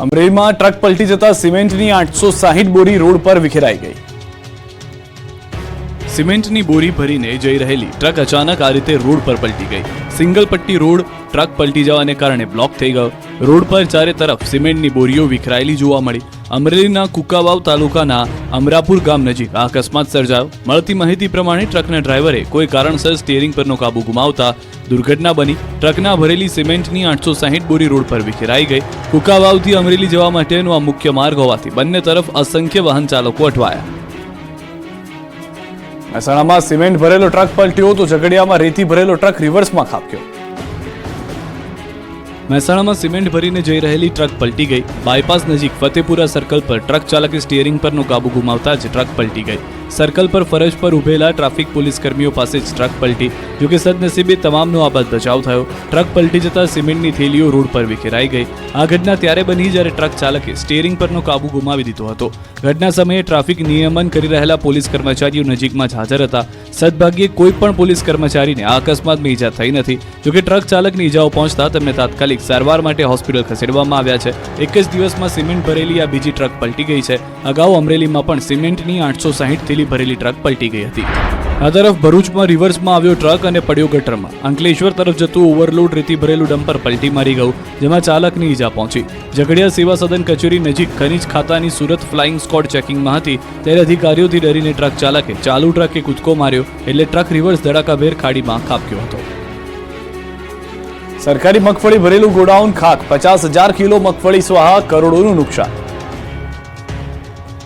અમરેલીમાં ટ્રક પલટી જતા સિમેન્ટની આઠસો સાહીઠ બોરી રોડ પર વિખેરાઈ ગઈ. સિમેન્ટની બોરી ભરીને જઈ રહેલી ટ્રક અચાનક આ રીતે રોડ પર પલટી ગઈ. સિંગલ પટ્ટી રોડ, ટ્રક પલટી જવાને કારણે બ્લોક થઈ ગયો. રોડ પર ચારે તરફ સિમેન્ટની બોરીઓ વિખરાયેલી જોવા મળી. અમરેલીના કુકાવાવ તાલુકાના અમરાપુર ગામ નજીક આ અકસ્માત સર્જાયો. મળતી માહિતી પ્રમાણે ટ્રકના ડ્રાઈવરે કોઈ કારણસર સ્ટીયરિંગ પરનો કાબુ ગુમાવતા દુર્ઘટના બની. ટ્રકના ભરેલી સિમેન્ટની આઠસો સાહીઠ બોરી રોડ પર વિખેરાઈ ગઈ. કુકાવાવથી અમરેલી જવા માટેનો આ મુખ્ય માર્ગ હોવાથી બંને તરફ અસંખ્ય વાહન ચાલકો અટવાયા. મહેસાણામાં સિમેન્ટ ભરેલો ટ્રક પલટ્યો તો ઝઘડિયામાં રેતી ભરેલો ટ્રક રિવર્સમાં ખાબક્યો. મહેસાણામાં સિમેન્ટ ભરીને જઈ રહેલી ટ્રક પલટી ગઈ. બાયપાસ નજીક ફતેપુરા સર્કલ પર ટ્રક ચાલકે સ્ટીયરિંગ પરનો કાબુ ગુમાવતા જ ટ્રક પલટી ગઈ. સર્કલ પર ફરજ પર ઉભેલા ટ્રાફિક પોલીસ કર્મીઓ પાસે જ ટ્રક પલટી. જોકે સદનસીબે તમામનો આબાદ બચાવ થયો. ટ્રક પલટી જતા સિમેન્ટની થેલીઓ રોડ પર વિખેરાઈ ગઈ. આ ઘટના ત્યારે બની જ્યારે ટ્રક ચાલકે સ્ટીયરિંગ પરનો કાબુ ગુમાવી દીધો હતો. ઘટના સમયે ટ્રાફિક નિયમન કરી રહેલા પોલીસ કર્મચારીઓ નજીકમાં જ હાજર હતા. સદભાગ્યે કોઈ પણ પોલીસ કર્મચારીને આ અકસ્માતમાં ઈજા થઈ નથી. જોકે ટ્રક ચાલકની ઈજાઓ પહોંચતા તેમને તાત્કાલિક સારવાર માટે હોસ્પિટલ ખસેડવામાં આવ્યા છે. એક જ દિવસમાં સિમેન્ટ ભરેલી આ બીજી ટ્રક પલટી ગઈ છે. અગાઉ અમરેલીમાં પણ સિમેન્ટની આઠસો સાહીઠ થેલી ભરેલી ટ્રક પલટી ગઈ હતી. આ તરફ ભરૂચમાં રિવર્સમાં આવ્યો ટ્રક અને પડ્યો ગટરમાં. અંકલેશ્વર તરફ જતું ઓવરલોડ રેતી ભરેલું ડમ્પર પલટી મારી ગયું, જેમાં ચાલકની ઈજા પહોંચી. ઝઘડિયા સેવા સદન કચેરી નજીક ખનીજ ખાતાની સુરત ફ્લાઇંગ સ્કોડ ચેકિંગમાં હતી, ત્યારે અધિકારીઓથી ડરીને ટ્રક ચાલકે ચાલુ ટ્રકે કૂદકો માર્યો, એટલે ટ્રક રિવર્સ ધડાકાભેર ખાડીમાં ખાબક્યો હતો. સરકારી મગફળી ભરેલું ગોડાઉન ખાક, પચાસ હજાર કિલો મગફળી, સ્વાહા, કરોડોનું નુકસાન.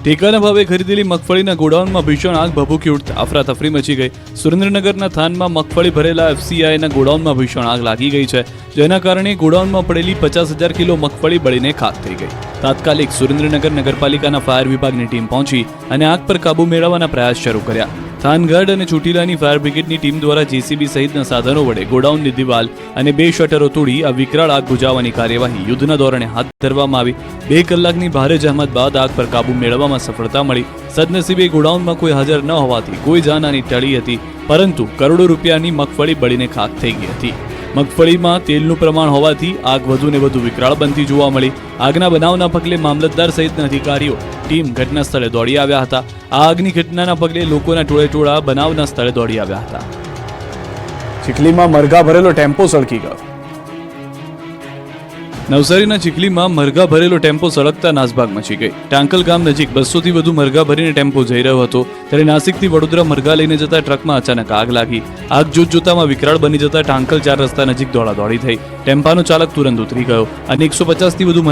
ટેકાના ભાવે ખરીદેલી મગફળીના ગોડાઉનમાં ભીષણ આગ ભભૂકી ઉઠતા અફરાતફરી મચી ગઈ. સુરેન્દ્રનગરના થાનમાં મગફળી ભરેલા એફસીઆઈના ગોડાઉનમાં ભીષણ આગ લાગી ગઈ છે, જેના કારણે ગોડાઉનમાં પડેલી પચાસ હજાર કિલો મગફળી બળીને ખાક થઈ ગઈ. તાત્કાલિક સુરેન્દ્રનગર નગરપાલિકાના ફાયર વિભાગની ટીમ પહોંચી અને આગ પર કાબુ મેળવવાના પ્રયાસ શરૂ કર્યા. થાનગઢ અને ચોટીલાની ફાયર બ્રિગેડની ટીમ દ્વારા જેસીબી સહિતના સાધનો વડે ગોડાઉનની દિવાલ અને બે શટરો તોડી આ વિકરાળ આગ બુજાવવાની કાર્યવાહી યુદ્ધના ધોરણે હાથ ધરવામાં આવી. બે કલાકની ભારે જહેમત બાદ આગ પર કાબુ મેળવવામાં સફળતા મળી. સદનસીબે ગોડાઉનમાં કોઈ હાજર ન હોવાથી કોઈ જાનહાની ટળી હતી, પરંતુ કરોડો રૂપિયાની મગફળી બળીને ખાક થઈ ગઈ હતી. મગફળીમાં તેલનું પ્રમાણ હોવાથી આગ વધુને વધુ વિકરાળ બનતી જોવા મળી. આગના બનાવના પગલે મામલતદાર સહિતના અધિકારીઓ ટીમ ઘટના સ્થળે દોડી આવ્યા હતા. આ આગની ઘટનાના પગલે લોકોના ટોળેટોળા બનાવના સ્થળે દોડી આવ્યા હતા. ચીખલીમાં મરઘા ભરેલો ટેમ્પો સળકી ગયો. નવસારીના ચીખલીમાં મરઘા ભરેલો ટેમ્પો સળગતા નાસભાગ મચી ગઈ. ટાંકલ ગામ નજીક બસોથી વધુ મરઘા ભરીને ટેમ્પો જઈ રહ્યો હતો. ત્યારે નાસિકથી વડોદરા મરઘા લઈને જતા ટ્રકમાં અચાનક આગ લાગી. આગ જોત જોતામાં વિકરાળ બની જતા ટાંકલ ચાર રસ્તા નજીક દોડાદોડી થઈ. ટેમ્પાનો ચાલક તુરંત ઉતરી ગયો અને એકસો પચાસથી વધુ